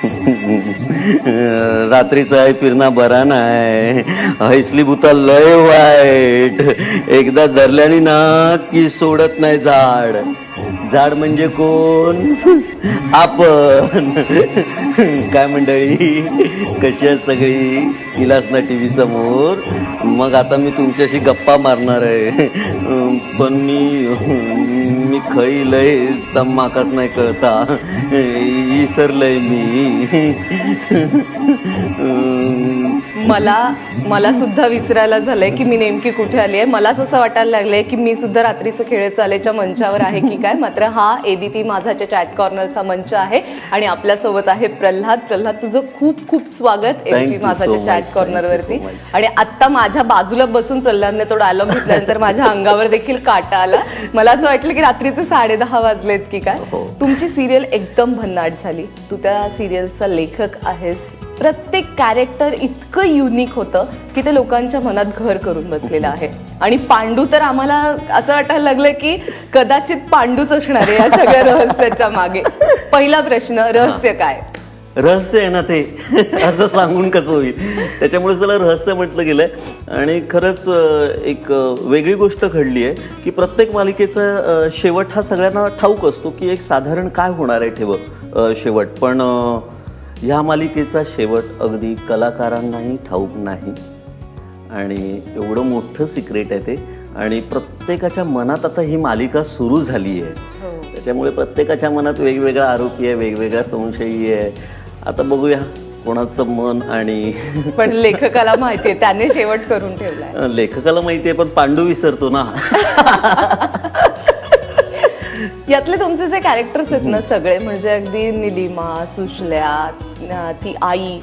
रात्रीचा आहे फिरणा बरा नाही. हैसली बुता लय वाईट. एकदा धरल्याने ना की सोडत नाही झाड. झाड म्हणजे कोण? आपण. काय मंडळी? कशी आहे सगळी? इलास ना टी व्ही समोर. मग आता मी तुमच्याशी गप्पा मारणार आहे. पण मी मी खैलय तर माकाच नाही कळता इसरलंय मी. मला मला सुद्धा विसरायला झालंय की मी नेमकी कुठे आली आहे. मलाच असं वाटायला लागलंय की मी सुद्धा रात्रीचं खेळ चालेच्या मंचावर आहे की काय. मात्र हा एबीपी माझाच्या चॅट कॉर्नरचा मंच आहे आणि आपल्यासोबत आहे प्रल्हाद. प्रल्हाद तुझं खूप खूप स्वागत एबीपी so माझाच्या. चॅट Thank कॉर्नर you वरती so much. आणि आत्ता माझ्या बाजूला बसून प्रल्हादने तो डायलॉग घेतल्यानंतर माझ्या अंगावर देखील काटा आला. मला असं वाटलं की रात्रीचे साडे दहा वाजलेत की काय. हो. तुमची सिरियल एकदम भन्नाट झाली. तू त्या सिरियलचा लेखक आहेस. प्रत्येक कॅरेक्टर इतकं युनिक होतं की ते लोकांच्या मनात घर करून बसलेलं आहे. आणि पांडू तर आम्हाला असं वाटायला लागलं की कदाचित पांडूच असणार आहे या सगळ्या रहस्याच्या मागे. पहिला प्रश्न रहस्य काय? रहस्य आहे ना ते. असं सांगून कसं होईल? त्याच्यामुळे त्याला रहस्य म्हटलं गेलंय. आणि खरंच एक वेगळी गोष्ट घडली आहे की प्रत्येक मालिकेचा शेवट हा सगळ्यांना ठाऊक असतो की एक साधारण काय होणार आहे ठेव शेवट. पण ह्या मालिकेचा शेवट अगदी कलाकारांनाही ठाऊक नाही. आणि एवढं मोठं सिक्रेट आहे ते. आणि प्रत्येकाच्या मनात आता ही मालिका सुरू झाली आहे त्याच्यामुळे प्रत्येकाच्या मनात वेगवेगळा आरोपी आहे वेगवेगळा संशयी आहे. आता बघूया कोणाचं मन आणि पण लेखकाला माहितीये त्याने शेवट करून ठेवलाय. लेखकाला माहिती आहे पण पांडू विसरतो ना. यातले तुमचे जे कॅरेक्टर्स आहेत ना सगळे म्हणजे अगदी निलिमा सुशल्या ती आई.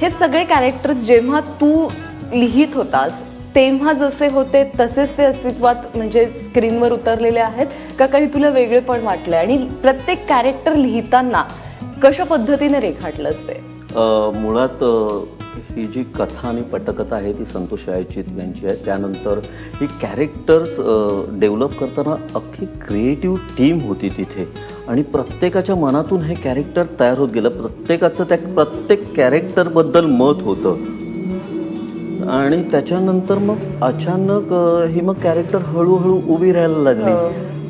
हे सगळे कॅरेक्टर्स जेव्हा तू लिहित होतास तेव्हा जसे होते तसेच ते अस्तित्वात म्हणजे स्क्रीनवर उतरलेले आहेत का काही तुला वेगळे पण वाटले आणि प्रत्येक कॅरेक्टर लिहिताना कशा पद्धतीने रेखाटलं असते मुळात ही जी कथा आणि पटकथा आहे ती संतोष यायचित यांची आहे. त्यानंतर ही कॅरेक्टर्स डेव्हलप करताना अख्खी क्रिएटिव्ह टीम होती तिथे. आणि प्रत्येकाच्या मनातून हे कॅरेक्टर तयार होत गेलं. प्रत्येकाचं त्या प्रत्येक कॅरेक्टरबद्दल मत होतं. आणि त्याच्यानंतर मग अचानक ही मग कॅरेक्टर हळूहळू उभी राहायला लागली.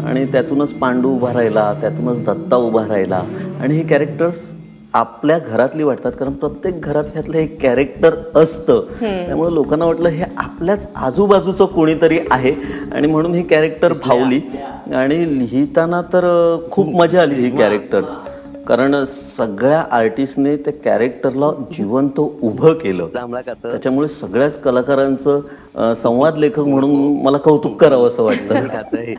आणि त्यातूनच पांडू उभा राहिला त्यातूनच दत्ता उभा राहिला. आणि ही कॅरेक्टर्स आपल्या घरातली वाटतात कारण प्रत्येक घरात ह्यातलं एक कॅरेक्टर असतं त्यामुळे लोकांना वाटलं हे आपल्याच आजूबाजूचं कोणीतरी आहे आणि म्हणून ही कॅरेक्टर भावली आणि लिहिताना तर खूप मजा आली ही कॅरेक्टर्स कारण सगळ्या आर्टिस्टने त्या कॅरेक्टरला जिवंत उभं केलं. त्याच्यामुळे सगळ्याच कलाकारांचं संवाद लेखक म्हणून मला कौतुक करावं असं वाटतं.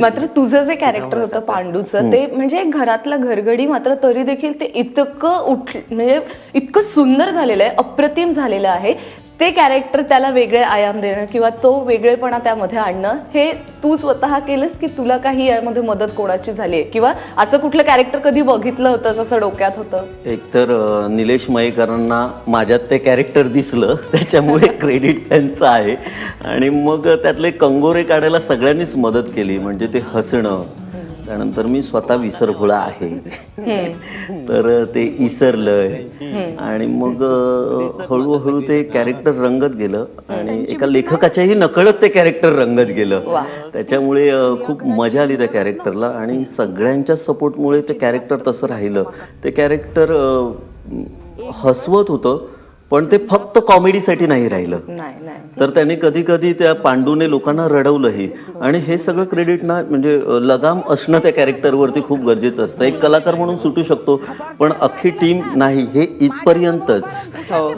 मात्र तुझं जे कॅरेक्टर होतं पांडूचं ते म्हणजे घरातला घरगडी मात्र तरी देखील ते इतकं उठ म्हणजे इतकं सुंदर झालेलं आहे अप्रतिम झालेलं आहे. ते कॅरेक्टर त्याला वेगळे आयाम देणं किंवा तो वेगळेपणा त्यामध्ये आणणं हे तू स्वतः केलंस की तुला काही यामध्ये मदत कोणाची झाली आहे? किंवा असं कुठलं कॅरेक्टर कधी बघितलं होतं असं डोक्यात होतं? एकतर निलेश मयेकरांना माझ्यात ते कॅरेक्टर दिसलं त्याच्यामुळे क्रेडिट त्यांचं आहे. आणि मग त्यातले कंगोरे काढायला सगळ्यांनीच मदत केली म्हणजे ते हसणं त्यानंतर मी स्वतः विसरभोळा आहे. तर ते इसरलंय. आणि मग हळूहळू ते कॅरेक्टर रंगत गेलं आणि एका लेखकाच्याही नकळत ते कॅरेक्टर रंगत गेलं. त्याच्यामुळे खूप मजा आली त्या कॅरेक्टरला आणि सगळ्यांच्या सपोर्टमुळे ते कॅरेक्टर तसं राहिलं. ते कॅरेक्टर हसवत होतं. पण ते फक्त कॉमेडीसाठी नाही राहिलं. नाही नाही. तर त्याने कधी कधी त्या पांडूने लोकांना रडवलंही. आणि हे सगळं क्रेडिट ना म्हणजे लगाम असणं त्या कॅरेक्टरवरती खूप गरजेचं असतं. एक कलाकार म्हणून सुटू शकतो पण अख्खी टीम नाही. हे इथपर्यंतच.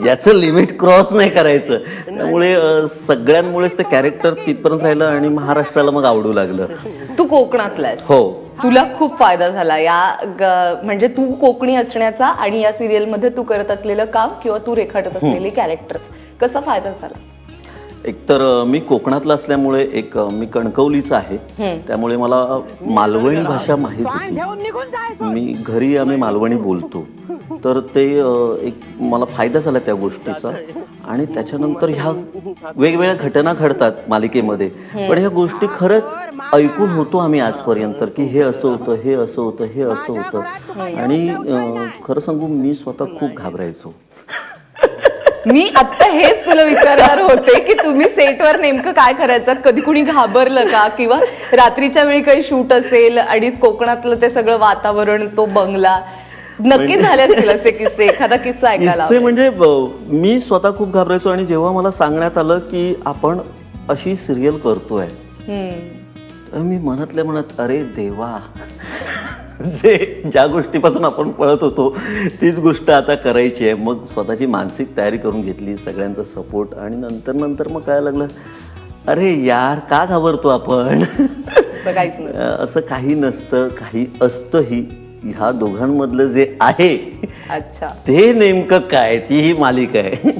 याचं लिमिट क्रॉस नाही करायचं. त्यामुळे सगळ्यांमुळेच ते कॅरेक्टर तिथपर्यंत राहिलं आणि महाराष्ट्राला मग आवडू लागलं. तू कोकणातला हो. तुला खूप फायदा झाला. या म्हणजे तू कोकणी असण्याचा आणि या सिरियलमध्ये तू करत असलेलं काम किंवा तू रेखाटत असलेली कॅरेक्टर्स कसा फायदा झाला? एकतर मी कोकणातला असल्यामुळे एक मी कणकवलीचा आहे. त्यामुळे मला मालवणी भाषा माहीत होती. मी घरी आम्ही मालवणी बोलतो. तर ते एक मला फायदा झाला त्या गोष्टीचा. आणि त्याच्यानंतर ह्या वेगवेगळ्या घटना घडतात मालिकेमध्ये. पण ह्या गोष्टी खरंच ऐकून होतो आम्ही आजपर्यंत की हे असं होतं हे असं होतं हे असं होतं. आणि खरं सांगू मी स्वतः खूप घाबरायचो. मी आता हेच तुला विचारणार होते की तुम्ही सेटवर नेमकं काय करायचं कधी कुणी घाबरलं का किंवा रात्रीच्या वेळी काही शूट असेल आणि कोकणातलं ते सगळं वातावरण तो बंगला नक्की झाले असतील असे किस्से एखादा किस्सा ऐकायला किस्से. म्हणजे ब- मी स्वतः खूप घाबरायचो आणि जेव्हा मला सांगण्यात आलं की आपण अशी सिरियल करतोय हम्म. तर मी मनातल्या मनात अरे देवा जे ज्या गोष्टीपासून आपण पळत होतो तीच गोष्ट आता करायची आहे. मग स्वतःची मानसिक तयारी करून घेतली सगळ्यांचा सपोर्ट आणि नंतर नंतर मग काय लागलं अरे यार का घाबरतो आपण? असं काही नसतं काही असतंही. ह्या दोघांमधलं जे आहे अच्छा. ते नेमकं काय? ती ही मालिका आहे.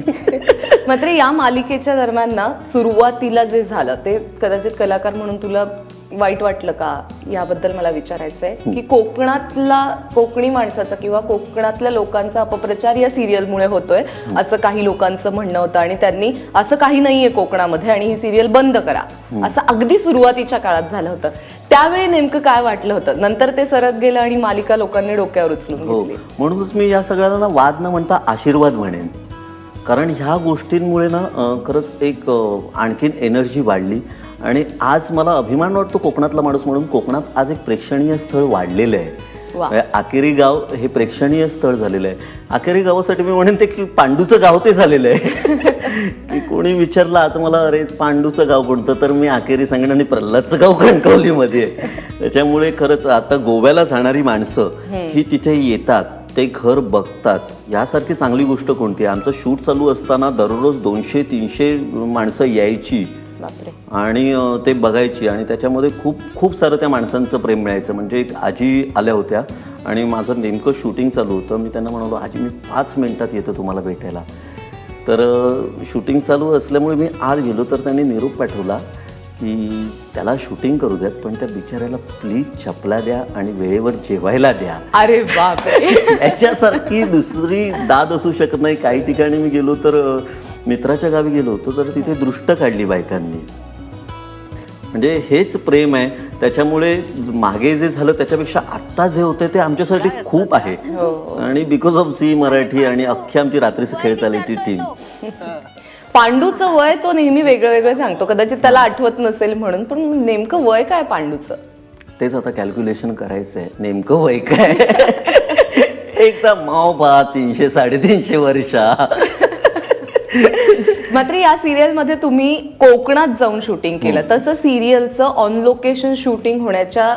मात्र या मालिकेच्या दरम्यान ना सुरुवातीला जे झालं ते कदाचित कलाकार म्हणून तुला वाईट वाटलं का याबद्दल मला विचारायचं आहे की कोकणातला कोकणी माणसाचा किंवा कोकणातल्या लोकांचा अपप्रचार या सिरियलमुळे होतोय असं काही लोकांचं म्हणणं होतं आणि त्यांनी असं काही नाहीये कोकणामध्ये आणि ही सिरियल बंद करा. असं अगदी सुरुवातीच्या काळात झालं होतं. त्यावेळी नेमकं काय वाटलं होतं? नंतर ते सरत गेलं आणि मालिका लोकांनी डोक्यावर उचलून हो. म्हणूनच मी या सगळ्यांना वाद न म्हणता आशीर्वाद म्हणेन. कारण ह्या गोष्टींमुळे ना खरंच एक आणखीन एनर्जी वाढली. आणि आज मला अभिमान वाटतो कोकणातला माणूस म्हणून. कोकणात आज एक प्रेक्षणीय स्थळ वाढलेलं आहे. वा. म्हणजे आकेरी गाव हे प्रेक्षणीय स्थळ झालेलं आहे. आकेरी गावासाठी मी म्हणेन ते की पांडूचं गाव ते झालेलं आहे. की कोणी विचारलं आता मला अरे पांडूचं गाव कोणतं? तर मी आकेरी सांगेन आणि प्रल्हादचं गाव कणकवलीमध्ये त्याच्यामुळे खरंच आता गोव्याला जाणारी माणसं ही तिथे येतात ते घर बघतात यासारखी चांगली गोष्ट कोणती आहे? आमचं शूट चालू असताना दररोज दोनशे तीनशे माणसं यायची. आणि ते बघायची आणि त्याच्यामध्ये खूप खूप सारं त्या माणसांचं प्रेम मिळायचं. म्हणजे एक आजी आल्या होत्या आणि माझं नेमकं शूटिंग चालू होतं. मी त्यांना म्हणालो आजी मी पाच मिनिटात येतो तुम्हाला भेटायला. तर शूटिंग चालू असल्यामुळे मी आज गेलो. तर त्यांनी निरोप पाठवला की त्याला शूटिंग करू द्यात पण त्या बिचाऱ्याला प्लीज चपला द्या आणि वेळेवर जेवायला द्या. अरे बापरे. याच्यासारखी दुसरी दाद असू शकत नाही. काही ठिकाणी मी गेलो तर मित्राच्या गावी गेलो होतो तर तिथे दृष्ट काढली बायकांनी. म्हणजे हेच प्रेम आहे. त्याच्यामुळे मागे जे झालं त्याच्यापेक्षा आत्ता जे होते ते आमच्यासाठी खूप आहे. आणि बिकॉज ऑफ सी मराठी आणि अख्खी आमची रात्रीचं खेळ चालायची टीम पांडूचं वय तो नेहमी वेगळं वेगळं सांगतो. कदाचित त्याला आठवत नसेल म्हणून पण नेमकं वय काय पांडूचं? तेच आता कॅल्क्युलेशन करायचं आहे नेमकं वय काय? एकदा माव पहा तीनशे साडेतीनशे वर्षा. मात्र या सिरियलमध्ये तुम्ही कोकणात जाऊन शूटिंग केलं. तसं सिरियलचं ऑन लोकेशन शूटिंग होण्याच्या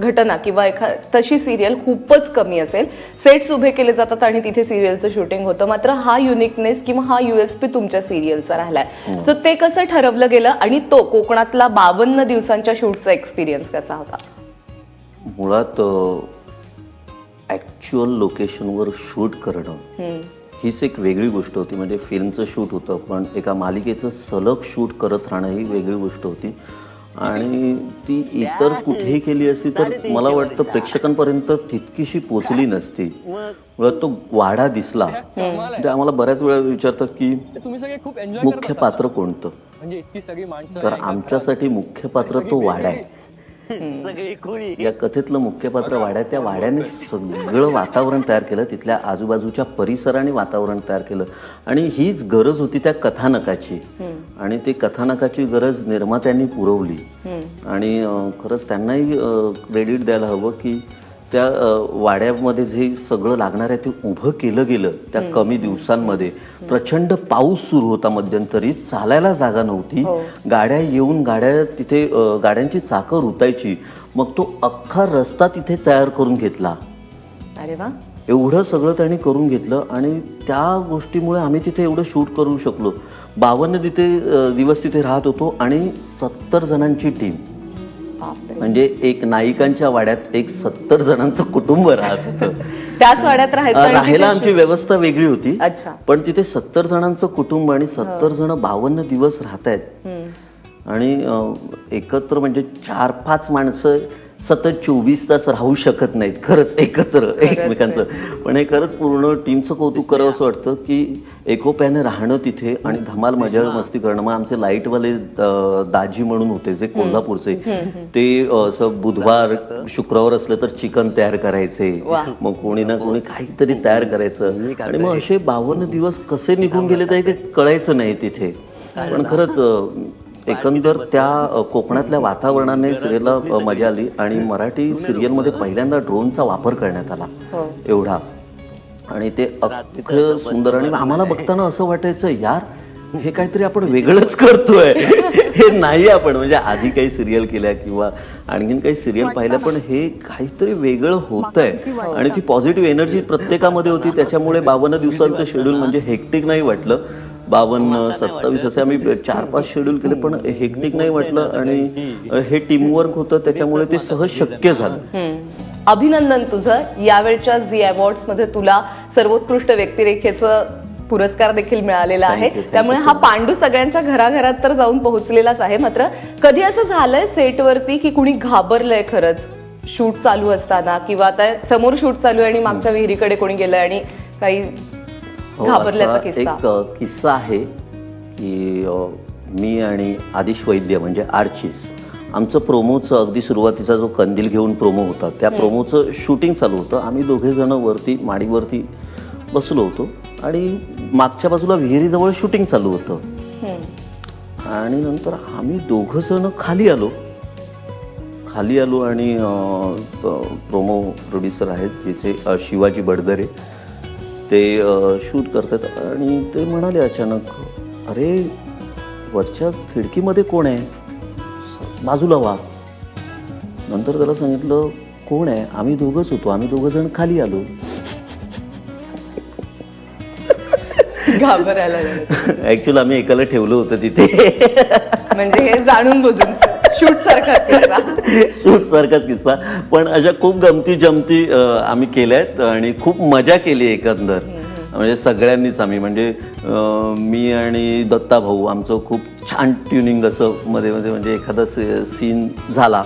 घटना किंवा एखा तशी सिरियल खूपच कमी असेल. सेट्स उभे केले जातात आणि तिथे सिरियलचं शूटिंग होतं. मात्र हा युनिकनेस किंवा हा युएसपी तुमच्या सिरियलचा राहिलाय. सो ते कसं ठरवलं गेलं आणि तो कोकणातला बावन्न दिवसांच्या शूटचा एक्सपिरियन्स कसा होता? मुळात ॲक्च्युअल लोकेशनवर शूट करणं हीच एक वेगळी गोष्ट होती. म्हणजे फिल्मचं शूट होतं पण एका मालिकेचं सलग शूट करत राहणं ही वेगळी गोष्ट होती. आणि ती इतर कुठेही केली असती तर मला वाटतं प्रेक्षकांपर्यंत तितकीशी पोचली नसती. मुळात तो वाडा दिसला. ते आम्हाला बऱ्याच वेळा विचारतात की मुख्य पात्र कोणतं? म्हणजे तर आमच्यासाठी मुख्य पात्र तो वाडा आहे. या कथेतलं मुख्य पात्र वाड्या त्या वाड्याने सगळं वातावरण तयार केलं. तिथल्या आजूबाजूच्या परिसराने वातावरण तयार केलं. आणि हीच गरज होती त्या कथानकाची. आणि ती कथानकाची गरज निर्मात्यांनी पुरवली. आणि खरंच त्यांनाही क्रेडिट द्यायला हवं की त्या वाड्यामध्ये जे सगळं लागणार आहे ते उभं केलं गेलं त्या कमी दिवसांमध्ये. प्रचंड पाऊस सुरू होता मध्यंतरी चालायला जागा नव्हती. गाड्या येऊन गाड्या तिथे गाड्यांची चाकं रुतायची. मग तो अख्खा रस्ता तिथे तयार करून घेतला. अरे वा. एवढं सगळं त्यांनी करून घेतलं आणि त्या गोष्टीमुळे आम्ही तिथे एवढं शूट करू शकलो. बावन्न तिथे दिवस तिथे राहत होतो आणि सत्तर जणांची टीम म्हणजे एक नायिकांच्या वाड्यात एक सत्तर जणांचं कुटुंब राहत होतं. त्याच वाड्यात राहायचं राहायला आमची व्यवस्था वेगळी होती. अच्छा. पण तिथे सत्तर जणांचं कुटुंब आणि सत्तर जण बावन्न दिवस राहत आहेत. आणि एकत्र म्हणजे चार पाच माणसं सतत चोवीस तास राहू शकत नाहीत. खरंच एकत्र एकमेकांचं. पण हे खरंच पूर्ण टीमचं कौतुक करावं असं वाटतं की एकोप्याने राहणं तिथे आणि धमाल मजा मस्ती करणं. मग आमचे लाईटवाले दाजी म्हणून होते जे कोल्हापूरचे. ते असं बुधवार शुक्रवार असलं तर चिकन तयार करायचे. मग कोणी ना कोणी काहीतरी तयार करायचं. आणि मग असे बावन्न दिवस कसे निघून गेले ते कळायचं नाही तिथे. पण खरंच एकंदर त्या कोकणातल्या वातावरणाने सिरियलला मजा आली आणि मराठी सिरियलमध्ये पहिल्यांदा ड्रोनचा वापर करण्यात आला. हो. एवढा. आणि ते अख्खं सुंदर आणि आम्हाला बघताना असं वाटायचं यार हे काहीतरी आपण वेगळंच करतोय. हे नाही आपण म्हणजे आधी काही सिरियल केल्या किंवा आणखीन काही सिरियल पाहिल्या पण हे काहीतरी वेगळं होत आहे आणि ती पॉझिटिव्ह एनर्जी प्रत्येकामध्ये होती त्याच्यामुळे बावन्न दिवसांचं शेड्यूल म्हणजे हेक्टिक नाही वाटलं. बावन्न सत्तावीस असे आम्ही चार पाच शेड्यूल केले पण हेक्टिक नाही वाटलं आणि हे टीमवर्क होतं त्याच्यामुळे ते सहज शक्य झालं. अभिनंदन तुझं. यावेळच्या झी अवॉर्ड्समध्ये तुला सर्वोत्कृष्ट व्यक्तिरेखेचं पुरस्कार देखील मिळालेला आहे. त्यामुळे हा. पांडू सगळ्यांच्या घराघरात तर जाऊन पोहोचलेलाच आहे मात्र कधी असं झालंय सेटवरती की कुणी घाबरलंय खरंच? शूट चालू असताना किंवा आता समोर शूट चालू आहे आणि मागच्या विहिरीकडे कोणी गेलंय आणि काही हो, घाबरल्याचा किस्सा. एक किस्सा आहे की मी आणि आदिश वैद्य म्हणजे आर्चिस आमचं प्रोमोचं अगदी सुरुवातीचा जो कंदील घेऊन प्रोमो होता त्या प्रोमोचं शूटिंग चालू होतं. आम्ही दोघे जण वरती माडीवरती बसलो होतो आणि मागच्या बाजूला विहिरीजवळ शूटिंग चालू होतं. आणि नंतर आम्ही दोघं जण खाली आलो. खाली आलो आणि प्रोमो प्रोड्युसर आहेत जिचे अ, शिवाजी बडदरे. ते शूट करतात आणि ते म्हणाले अचानक अरे वरच्या खिडकीमध्ये कोण आहे? बाजूला वा नंतर त्याला सांगितलं कोण आहे? आम्ही दोघंच होतो. आम्ही दोघं जण खाली आलो. घाबरायला. ऍक्च्युअली आम्ही एकाला ठेवलं होतं तिथे. म्हणजे हे जाणून बुजून. शूट किस्सा. शूट सारखाच किस्सा. पण अशा खूप गमती जमती अ, आम्ही केल्यात आणि खूप मजा केली एकंदर. म्हणजे सगळ्यांनीच आम्ही. म्हणजे मी आणि दत्ता भाऊ आमचं खूप छान ट्युनिंग असं मध्ये मध्ये म्हणजे एखादा सीन झाला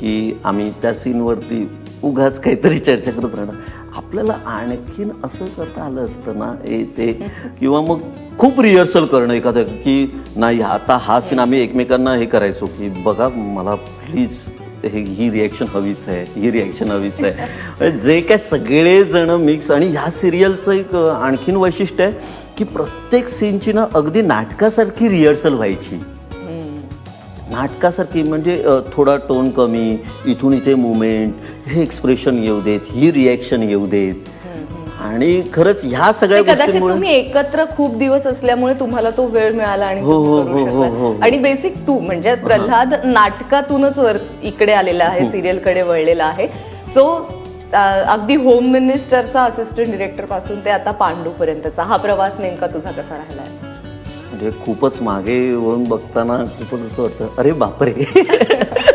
की आम्ही त्या सीनवरती उगाच काहीतरी चर्चा करत राहणार. आपल्याला आणखीन असं करता आलं असतं ना हे ते किंवा मग खूप रिहर्सल करणं एखादं की नाही आता हा सीन आम्ही एकमेकांना हे करायचो की बघा मला प्लीज हे ही रिॲक्शन हवीच आहे ही रिॲक्शन हवीच आहे. म्हणजे जे काय सगळेजण मिक्स आणि ह्या सिरियलचं एक आणखीन वैशिष्ट्य आहे की प्रत्येक सीनची ना अगदी नाटकासारखी रिहर्सल व्हायची. नाटकासारखी म्हणजे थोडा टोन कमी इथून इथे मुवमेंट हे एक्सप्रेशन येऊ देत ही रिॲक्शन येऊ देत. आणि खरंच ह्या सगळ्या ते कदाचित गोष्टींमुळे तुम्ही एकत्र खूप दिवस असल्यामुळे तुम्हाला तो वेळ मिळाला आणि हो, तुम्ही हो, करू हो, हो, शकलात. हो. आणि बेसिक तू म्हणजे प्रल्हाद नाटकातूनच वर इकडे आलेला आहे सिरियलकडे वळलेला आहे. सो अगदी होम मिनिस्टरचा असिस्टंट डिरेक्टरपासून ते आता पांडू पर्यंतचा हा प्रवास नेमका तुझा कसा राहिलाय? म्हणजे खूपच मागे येऊन बघताना खूपच असं वाटतं अरे बापरे.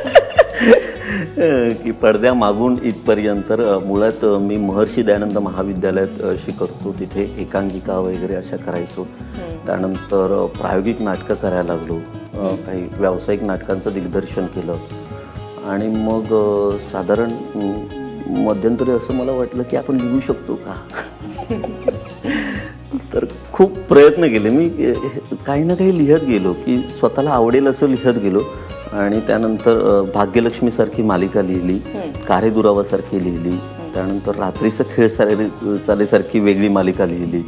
की पडद्या मागून इथपर्यंत मुळात मी महर्षी दयानंद महाविद्यालयात शिकवतो. तिथे एकांकिका वगैरे अशा करायचो. त्यानंतर प्रायोगिक नाटकं करायला लागलो. काही व्यावसायिक नाटकांचं दिग्दर्शन केलं. आणि मग साधारण मध्यंतरी असं मला वाटलं की आपण लिहू शकतो का? तर खूप प्रयत्न केले. मी काही ना काही लिहत गेलो की स्वतःला आवडेल असं लिहत गेलो. आणि त्यानंतर भाग्यलक्ष्मीसारखी मालिका लिहिली कारेदुरावासारखी लिहिली त्यानंतर रात्रीचं खेळ सारे चालेसारखी वेगळी मालिका लिहिली.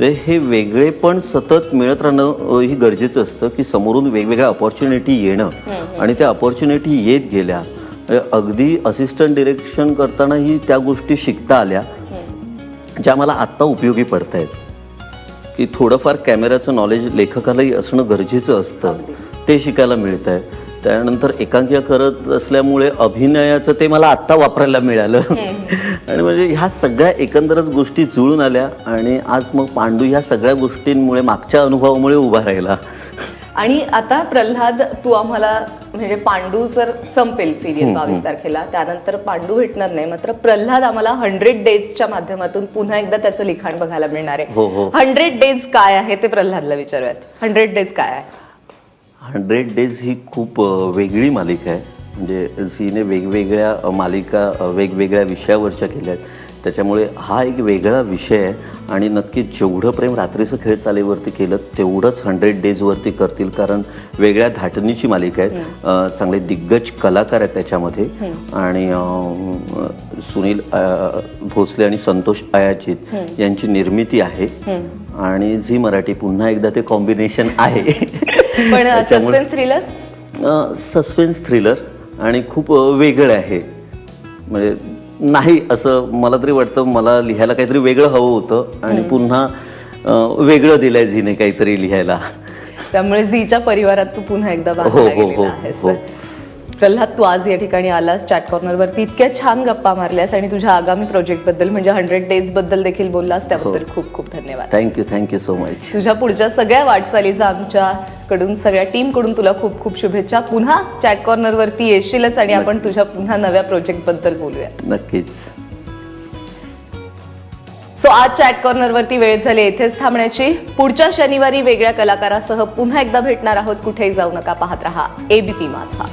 तर हे वेगळे पण सतत मिळत राहणं ही गरजेचं असतं की समोरून वेगवेगळ्या अपॉर्च्युनिटी येणं. आणि त्या अपॉर्च्युनिटी येत गेल्या अगदी असिस्टंट डिरेक्शन करतानाही त्या गोष्टी शिकता आल्या ज्या मला आत्ता उपयोगी पडत आहेत की थोडंफार कॅमेऱ्याचं नॉलेज लेखकालाही असणं गरजेचं असतं. ते शिकायला मिळत आहे त्यानंतर एकांकिका करत असल्यामुळे अभिनयाचं ते मला आत्ता वापरायला मिळालं. आणि म्हणजे ह्या सगळ्या एकंदरच गोष्टी जुळून आल्या आणि आज मग पांडू ह्या सगळ्या गोष्टींमुळे मागच्या अनुभवामुळे उभा राहिला. आणि आता प्रल्हाद तू आम्हाला म्हणजे पांडू जर संपेल सिरियल बावीस तारखेला त्यानंतर पांडू भेटणार नाही मात्र प्रल्हाद आम्हाला हंड्रेड डेजच्या माध्यमातून पुन्हा एकदा त्याचं लिखाण बघायला मिळणार हो, हो. आहे हंड्रेड डेज काय आहे ते प्रल्हादला विचारूयात. हंड्रेड डेज काय आहे? हंड्रेड डेज ही खूप वेगळी मालिका आहे. म्हणजे झीने वेगवेगळ्या मालिका वेगवेगळ्या विषयावरच्या केल्या आहेत. त्याच्यामुळे हा एक वेगळा विषय आहे. आणि नक्की जेवढं प्रेम रात्रीचं खेळ चालेवरती केलं तेवढंच हंड्रेड डेजवरती करतील. कारण वेगळ्या धाटणीची मालिका आहे चांगले दिग्गज कलाकार आहेत त्याच्यामध्ये. आणि सुनील भोसले आणि संतोष अयाचित यांची निर्मिती आहे. आणि झी मराठी पुन्हा एकदा ते कॉम्बिनेशन आहे. पण त्याच्यामुळे- सस्पेन्स थ्रिलर सस्पेन्स थ्रिलर आणि खूप अ, वेगळं आहे. म्हणजे नाही असं मला तरी वाटतं मला लिहायला काहीतरी वेगळं हवं होतं आणि पुन्हा अ, वेगळं दिलंय झीने काहीतरी लिहायला. त्यामुळे झीच्या परिवारात तू पुन्हा एकदा हो, बांधला हो, गेलेला हो, आहेस. हो. प्रल्हाद तू आज या ठिकाणी आलास चॅट कॉर्नरवरती इतक्या छान गप्पा मारल्यास आणि तुझ्या आगामी प्रोजेक्टबद्दल म्हणजे हंड्रेड डेजबद्दल देखील बोललास त्याबद्दल हो. खूप खूप धन्यवाद. थँक्यू थँक्यू सो मच तुझ्या पुढच्या सगळ्या वाटचालीचा आमच्याकडून सगळ्या टीमकडून तुला खूप खूप शुभेच्छा. पुन्हा चॅट कॉर्नरवरती येशीलच आणि आपण तुझ्या पुन्हा नव्या प्रोजेक्टबद्दल बोलूया. नक्कीच. सो आज चॅट कॉर्नरवरती वेळ झाली इथेच थांबण्याची. पुढच्या शनिवारी वेगळ्या कलाकारासह पुन्हा एकदा भेटणार आहोत. कुठेही जाऊ नका पाहत रहा. एबीपी माझा.